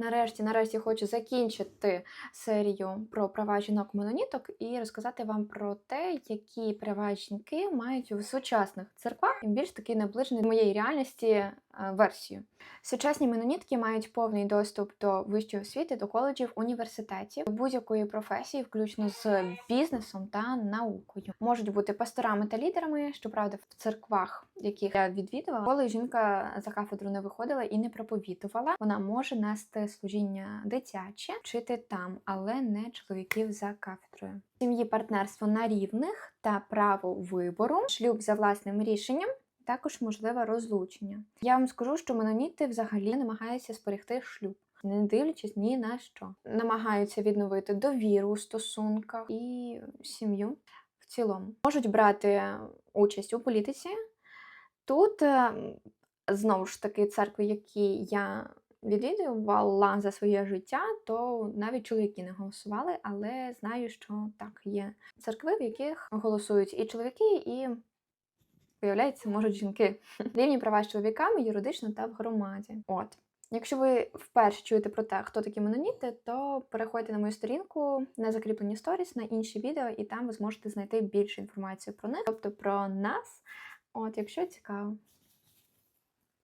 Нарешті, нарешті хочу закінчити серію про права жінок-меноніток і розказати вам про те, які права жінки мають у сучасних церквах, більш таки наближений до моєї реальності версію. Сучасні менонітки мають повний доступ до вищої освіти, до коледжів, університетів, будь-якої професії, включно з бізнесом та наукою. Можуть бути пасторами та лідерами. Щоправда, в церквах, яких я відвідувала, коли жінка за кафедру не виходила і не проповідувала, вона може нести служіння дитяче, вчити там, але не чоловіків за кафедрою. Сім'ї партнерство на рівних та право вибору, шлюб за власним рішенням. Також можливе розлучення. Я вам скажу, що меноніти взагалі намагаються зберегти шлюб, не дивлячись ні на що. Намагаються відновити довіру у стосунках і сім'ю в цілому. Можуть брати участь у політиці. Тут е, знову ж таки церкви, які я відвідувала за своє життя, то навіть чоловіки не голосували, але знаю, що так є церкви, в яких голосують і чоловіки, і виявляється, можуть жінки. Рівні права з чоловіками юридично та в громаді. От. Якщо ви вперше чуєте про те, хто такі меноніти, то переходьте на мою сторінку на закріплені сторіс на інші відео, і там ви зможете знайти більше інформації про них, тобто про нас. От, якщо цікаво.